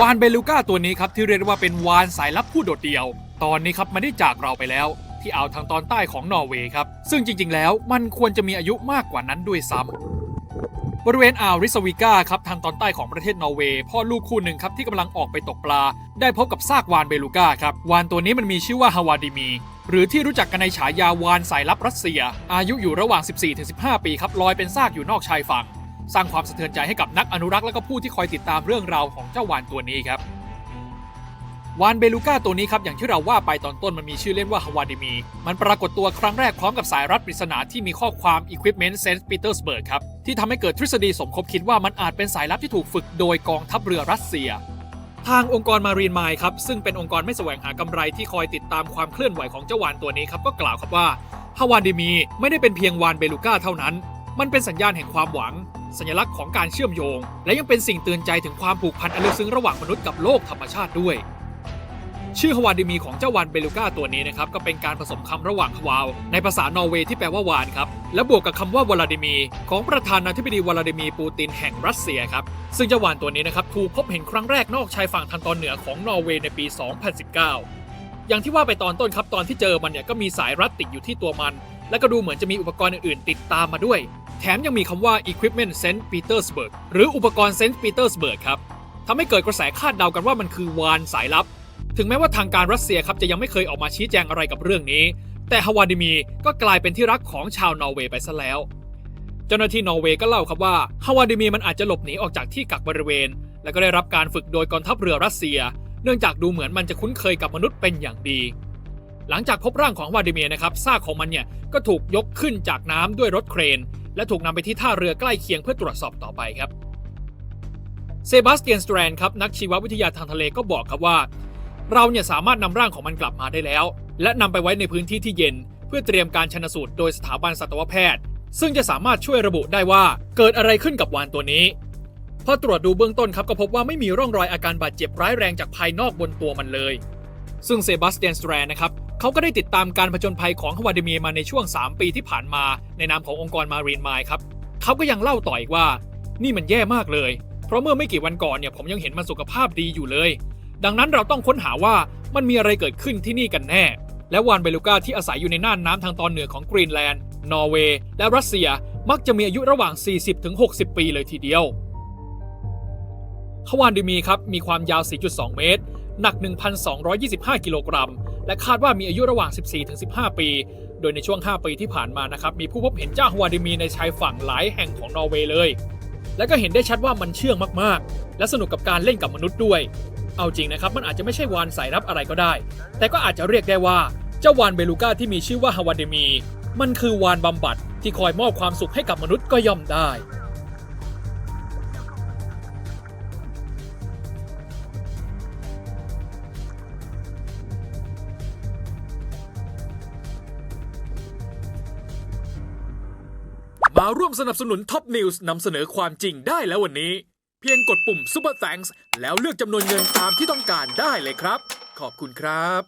วานเบลูก้าตัวนี้ครับที่เรียกว่าเป็นวานสายลับผู้โดดเดี่ยว ตอนนี้ครับมันได้จากเราไปแล้ว ที่อ่าวทางตอนใต้ของนอร์เวย์ครับ ซึ่งจริง ๆ แล้วมันควรจะมีอายุมากกว่านั้นด้วยซ้ำบริเวณอ่าวริสวิก้าครับทางตอนใต้ของประเทศนอร์เวย์พ่อลูกคู่หนึ่งครับที่กำลังออกไปตกปลา ได้พบกับซากวานเบลูก้าครับวานตัวนี้มันมีชื่อว่าฮาวาดิมีหรือที่รู้จักกันในฉายาวานสายลับรัสเซีย อายุอยู่ระหว่าง 14-15 ปีครับลอยเป็นซากอยู่นอกชายฝั่ง สร้างความสะเทือนใจให้กับนักอนุรักษ์และก็ผู้ที่คอยติดตามเรื่องราวของเจ้าวานตัวนี้ครับ วานเบลูก้าตัวนี้ครับอย่างที่เราว่าไปตอนต้นมันมีชื่อเล่นว่าฮาวาดิมี มันปรากฏตัวครั้งแรกพร้อมกับสายรัดปริศนาที่มีข้อความ Equipment St. Petersburg ครับที่ทำให้เกิดทฤษฎีสมคบคิดว่ามันอาจเป็นสายลับที่ถูกฝึกโดยกองทัพเรือรัสเซียทางองค์กรมารีนไมล์ครับ ซึ่งเป็นองค์กรไม่แสวงหากำไรที่คอยติดตามความเคลื่อนไหวของเจ้าวานตัวนี้ครับก็กล่าวครับว่าฮาวาดิมีไม่ได้เป็นเพียงวานเบลูก้าเท่านั้น มันเป็นสัญญาณแห่งความหวัง สัญลักษณ์ของการเชื่อมโยง และยังเป็นสิ่งเตือนใจถึงความผูกพันอันลึกซึ้งระหว่างมนุษย์กับโลกธรรมชาติด้วย ชื่อฮวานดิมีของเจ้าวานเบลูก้าตัวนี้นะครับก็เป็นการผสมคำระหว่างฮวาวในภาษานอร์เวย์ที่แปลว่าวานครับและบวกกับคำว่าวลาดิมีของประธานาธิบดีวลาดิมีปูตินแห่งรัสเซียครับซึ่งเจ้าวานตัวนี้นะครับถูกพบเห็นครั้งแรกนอกชายฝั่งทางตอนเหนือของนอร์เวย์ในปี 2019 อย่างที่ว่าไปตอนต้นครับตอนที่เจอมันเนี่ยก็มีสายรัดติดอยู่ที่ตัวมัน และก็ดูเหมือนจะมีอุปกรณ์อื่นๆ ติดตามมาด้วย แถมยังมีคำว่า equipment St. Petersburg หรืออุปกรณ์ St. Petersburg ครับทำให้เกิดกระแสคาดเดากันว่ามันคือวานสายลับ ถึงแม้ว่าทางการรัสเซียครับจะยังไม่เคยออกมาชี้แจงอะไรกับเรื่องนี้ แต่ฮาวาดิมีก็กลายเป็นที่รักของชาวนอร์เวย์ไปซะแล้ว เจ้าหน้าที่นอร์เวย์ก็เล่าครับว่าฮาวาดิมีมันอาจจะหลบหนีออกจากที่กักบริเวณ และก็ได้รับการฝึกโดยกองทัพเรือรัสเซีย เนื่องจากดูเหมือนมันจะคุ้นเคยกับมนุษย์เป็นอย่างดี หลังจากพบร่างของวาดิเมียนะครับซากของมันเนี่ยก็ถูกยกขึ้นจากน้ำด้วยรถเครน และถูกนำไปที่ท่าเรือใกล้เคียงเพื่อตรวจสอบต่อไปครับเซบาสเตียนสแตรนครับนักชีววิทยาทางทะเลก็บอกครับว่า เราเนี่ยสามารถนำร่างของมันกลับมาได้แล้ว และนำไปไว้ในพื้นที่ที่เย็น เพื่อเตรียมการชนสูตรโดยสถาบันสัตวแพทย์ ซึ่งจะสามารถช่วยระบุได้ว่าเกิดอะไรขึ้นกับวานตัวนี้พอตรวจดูเบื้องต้นครับก็พบว่าไม่มีร่องรอยอาการบาดเจ็บร้ายแรงจากภายนอกบนตัวมันเลย ซึ่งเซบาสเตียนสแตรนนะครับ เขาก็ได้ติดตามการผจญภัยของฮวาดิเมียมาในช่วง 3 ปีที่ผ่านมาในนามขององค์กรมารีนไมล์ครับเขาก็ยังเล่าต่ออีกว่า นี่มันแย่มากเลย เพราะเมื่อไม่กี่วันก่อนเนี่ยผมยังเห็นมันสุขภาพดีอยู่เลย ดังนั้นเราต้องค้นหาว่ามันมีอะไรเกิดขึ้นที่นี่กันแน่ และวานเบลูก้าที่อาศัยอยู่ในน่านน้ำทางตอนเหนือของกรีนแลนด์ นอร์เวย์ และรัสเซียมักจะมีอายุระหว่าง 40-60 ปีเลยทีเดียวขวานดิมีครับมีความยาว 4.2 เมตร หนัก 1,225 กิโลกรัม และคาดว่ามีอายุระหว่าง 14-15 ปี โดยในช่วง 5 ปีที่ผ่านมานะครับมีผู้พบเห็นเจ้าฮวาดิมีในชายฝั่งหลายแห่งของนอร์เวย์เลย และก็เห็นได้ชัดว่ามันเชื่องมากๆ และสนุกกับการเล่นกับมนุษย์ด้วย เอาจริงนะครับมันอาจจะไม่ใช่วานสายรับอะไรก็ได้ แต่ก็อาจจะเรียกได้ว่าเจ้าวานเบลูก้าที่มีชื่อว่าฮาวาเดมี มันคือวานบำบัดที่คอยมอบความสุขให้กับมนุษย์ก็ย่อมได้ มาร่วมสนับสนุนท็อปนิวส์นำเสนอความจริงได้แล้ววันนี้ เพียงกดปุ่ม Super Thanks แล้วเลือกจำนวนเงินตามที่ต้องการได้เลยครับ ขอบคุณครับ